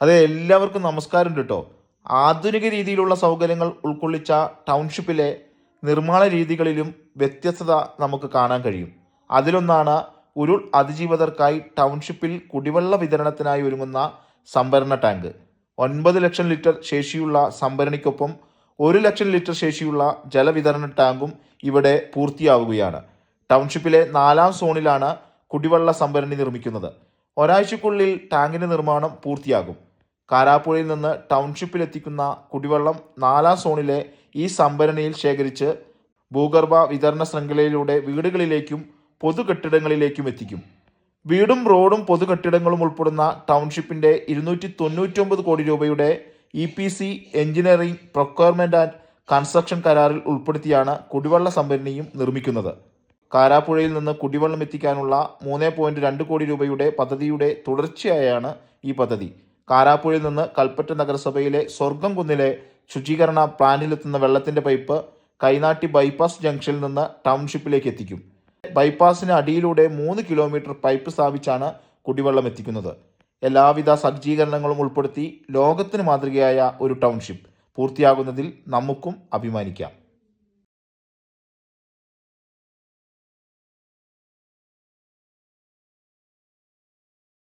അതെ എല്ലാവർക്കും നമസ്കാരം കേട്ടോ ആധുനിക രീതിയിലുള്ള സൗകര്യങ്ങൾ ഉൾക്കൊള്ളിച്ച ടൗൺഷിപ്പിലെ നിർമ്മാണ രീതികളിലും വ്യത്യസ്തത നമുക്ക് കാണാൻ കഴിയും. അതിലൊന്നാണ് ഉരുൾ അതിജീവിതർക്കായി ടൗൺഷിപ്പിൽ കുടിവെള്ള വിതരണത്തിനായി ഒരുങ്ങുന്ന സംഭരണ ടാങ്ക്. ഒൻപത് ലക്ഷം ലിറ്റർ ശേഷിയുള്ള സംഭരണിക്കൊപ്പം ഒരു ലക്ഷം ലിറ്റർ ശേഷിയുള്ള ജലവിതരണ ടാങ്കും ഇവിടെ പൂർത്തിയാവുകയാണ്. ടൗൺഷിപ്പിലെ നാലാം സോണിലാണ് കുടിവെള്ള സംഭരണി നിർമ്മിക്കുന്നത്. ഒരാഴ്ചക്കുള്ളിൽ ടാങ്കിന്റെ നിർമ്മാണം പൂർത്തിയാകും. കാരാപ്പുഴയിൽ നിന്ന് ടൗൺഷിപ്പിലെത്തിക്കുന്ന കുടിവെള്ളം നാലാം സോണിലെ ഈ സംഭരണിയിൽ ശേഖരിച്ച് ഭൂഗർഭ വിതരണ ശൃംഖലയിലൂടെ വീടുകളിലേക്കും പൊതുകെട്ടിടങ്ങളിലേക്കും എത്തിക്കും. വീടും റോഡും പൊതുകെട്ടിടങ്ങളും ഉൾപ്പെടുന്ന ടൗൺഷിപ്പിന്റെ ഇരുന്നൂറ്റി തൊണ്ണൂറ്റൊമ്പത് കോടി രൂപയുടെ E P C engineering procurement and construction കരാറിൽ ഉൾപ്പെടുത്തിയാണ് കുടിവെള്ള സംഭരണിയും നിർമ്മിക്കുന്നത്. കാരാപ്പുഴയിൽ നിന്ന് കുടിവെള്ളം എത്തിക്കാനുള്ള മൂന്ന് പോയിന്റ് രണ്ട് കോടി രൂപയുടെ പദ്ധതിയുടെ തുടർച്ചയായാണ് ഈ പദ്ധതി. കാരാപ്പുഴയിൽ നിന്ന് കൽപ്പറ്റ നഗരസഭയിലെ സ്വർഗം കുന്നിലെ ശുചീകരണ പ്ലാന്റിലെത്തുന്ന വെള്ളത്തിന്റെ പൈപ്പ് കൈനാട്ടി ബൈപ്പാസ് ജംഗ്ഷനിൽ നിന്ന് ടൗൺഷിപ്പിലേക്ക് എത്തിക്കും. ബൈപ്പാസിന് അടിയിലൂടെ മൂന്ന് കിലോമീറ്റർ പൈപ്പ് സ്ഥാപിച്ചാണ് കുടിവെള്ളം എത്തിക്കുന്നത്. എല്ലാവിധ സജ്ജീകരണങ്ങളും ഉൾപ്പെടുത്തി ലോകത്തിന് മാതൃകയായ ഒരു ടൗൺഷിപ്പ്. പൂർത്തിയാകുന്നതിൽ നമുക്കും അഭിമാനിക്കാം.